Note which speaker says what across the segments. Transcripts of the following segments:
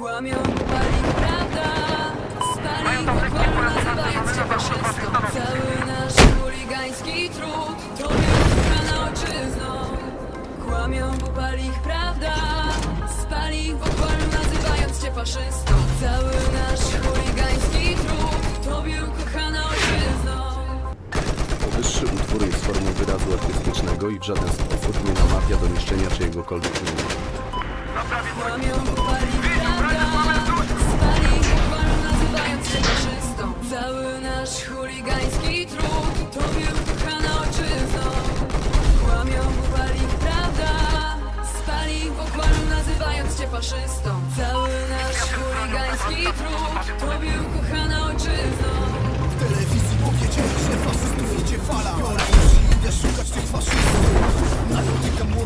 Speaker 1: Kłamią, pali prawda? Spali pochwalu nazywając cię faszystą Cały nasz chuligański trud Tobie ukochana ojczyzno Kłamią, bo pali ich prawda? Spali ich nazywając cię faszystą. Cały nasz chuligański trud Tobie ukochana ojczyzno.
Speaker 2: Powyższy utwór jest formą wyrazu artystycznego i w żaden sposób nie namawia do niszczenia czyjegokolwiek imienia.
Speaker 1: Kłamią, bo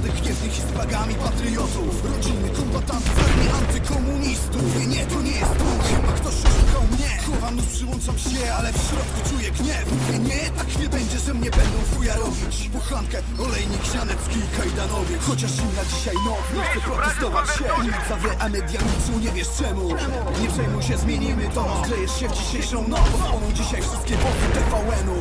Speaker 3: Natotykam młodych gniewnych i z plagami patriotów. Rodziny kombatantów, armii antykomunistów. Nie, nie, to nie jest duch, chyba ktoś oszukał mnie. Chowam nóż, przyłączam się, ale w środku czuję gniew. Mówię nie, tak nie będzie, że mnie będą fuja robić Buchankę, olejnik, zianecki i kajdanowiec. Chociaż zimna dzisiaj noc, nie chcę protestować się. Ulica wie, a media nie wiesz czemu. Nie przejmuj się, zmienimy to. Zlejesz się w dzisiejszą noc. Spłoną dzisiaj wszystkie wozy TVN-u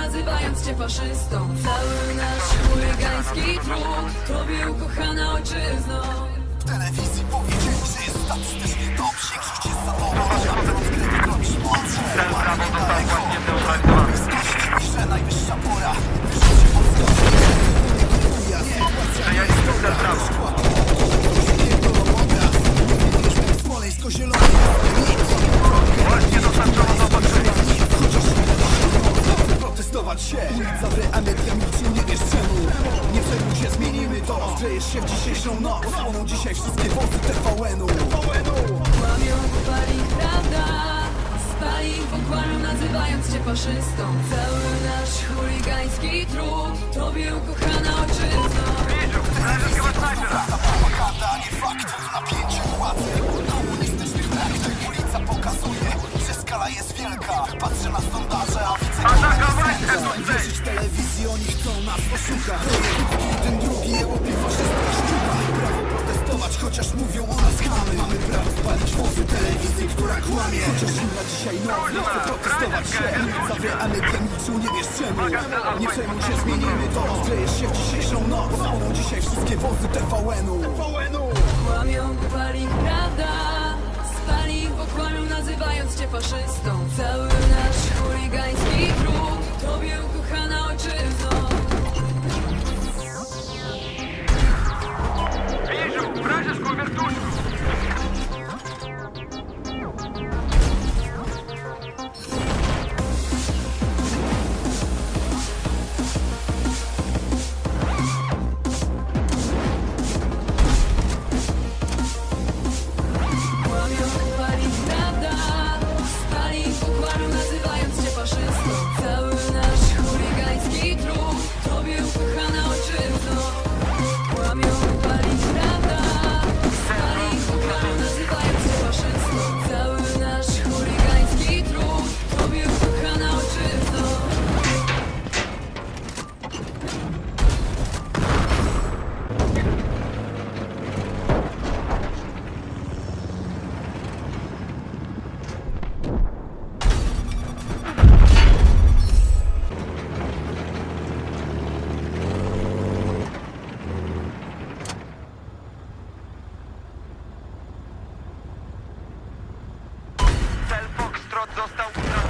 Speaker 1: nazywając cię faszystą. Cały nasz chuligański trud Tobie ukochana ojczyzno.
Speaker 3: W telewizji powiedzieli, że jest statystycznie dobrze Krzywdzie za tobą, a protestować się. Ulica wie, a media milczą, nie wiesz czemu. Nie przejmuj się, zmienimy to. Zlejesz się w dzisiejszą noc. Spłoną dzisiaj wszystkie wozy TVN-u
Speaker 1: Kłamią, bo pali prawda? Spali ich, bo kłamią, nazywając cię faszystą. Cały nasz chuligański trud Tobie ukochana ojczyzno.
Speaker 3: Propaganda, nie fakty władzy Komunistycznych praktyk. Ulica pokazuje, że skala jest wielka. Patrzę na sondaże, a widzę Wierzyć telewizji, oni chcą nas oszukać Wojewódzki, ten drugi, Europie faszysta szczupa Prawo protestować, chociaż mówią o nas chamy Mamy prawo spalić wozy telewizji, która kłamie Chociaż zimna dzisiaj noc, nie chcę protestować się media milczą, nie wiesz czemu Nie przejmuj się, zmienimy to Zlejesz się w dzisiejszą noc Spłoną dzisiaj wszystkie wozy TVN-u
Speaker 1: Kłamią, pali prawda Spali ich, bo kłamią, nazywając cię faszystą. Cały nasz chuligański
Speaker 4: został utracony.